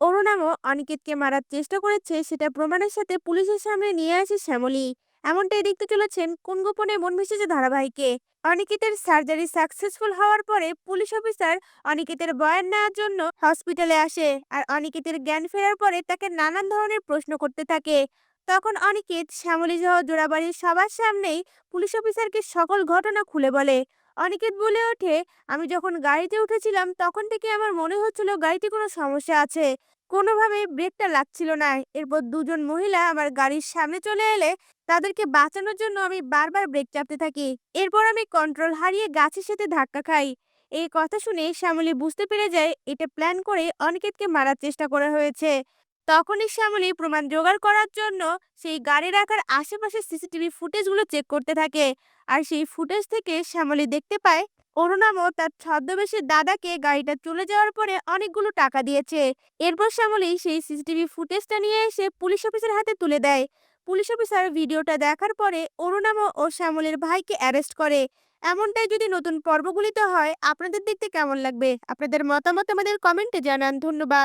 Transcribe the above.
অরুণামও অনিকেতকে মারার চেষ্টা করেছে, সেটা প্রমাণের সাথে পুলিশের সামনে নিয়ে আসে শ্যামলী। এমনটাই দেখতে চলেছেন কোন গোপনে মন ভেসেছে ধারাবাহিকে। অনিকেতের সার্জারি সাকসেসফুল হওয়ার পরে পুলিশ অফিসার অনিকেতের বয়ান নেওয়ার জন্য হসপিটালে আসে আর অনিকেতের জ্ঞান ফেরার পরে তাকে নানান ধরনের প্রশ্ন করতে থাকে। তখন অনিকেত শ্যামলী সহ জোড়াবাড়ির সবার সামনেই পুলিশ অফিসারকে সকল ঘটনা খুলে বলে। অনিকেত বলে ওঠে, আমি যখন গাড়িতে উঠেছিলাম, তখন থেকে আমার মনে হচ্ছিল গাড়িতে কোনো সমস্যা আছে। কোনোভাবে ব্রেকটা লাগছিল না। এরপর দুজন মহিলা আমার গাড়ির সামনে চলে এলে তাদেরকে বাঁচানোর জন্য আমি বারবার ব্রেক চাপতে থাকি। এরপর আমি কন্ট্রোল হারিয়ে গাছের সাথে ধাক্কা খাই। এই কথা শুনে শ্যামলী বুঝতে পেরে যায়, এটা প্ল্যান করে অনিকেতকে মারার চেষ্টা করা হয়েছে। তখনই শ্যামলী প্রমাণ জোগাড় করার জন্য সেই গাড়ি রাখার আশেপাশে সিসিটিভি ফুটেজগুলো চেক করতে থাকে। আর সেই ফুটেজ থেকে শ্যামলী দেখতে পায়, অরুণামও তার ছদ্মবেশের দাদাকে গাড়িটা চলে যাওয়ার পরে অনেকগুলো টাকা দিয়েছে। এরপর শ্যামলী সেই সিসিটিভি ফুটেজটা নিয়ে এসে পুলিশ অফিসের হাতে তুলে দেয়। পুলিশ অফিসার ভিডিওটা দেখার পরে অরুণামও ও শ্যামলের ভাইকে অ্যারেস্ট করে। এমনটাই যদি নতুন পর্বগুলিতে হয়, আপনাদের দেখতে কেমন লাগবে? আপনাদের মতামত আমাদের কমেন্টে জানান। ধন্যবাদ।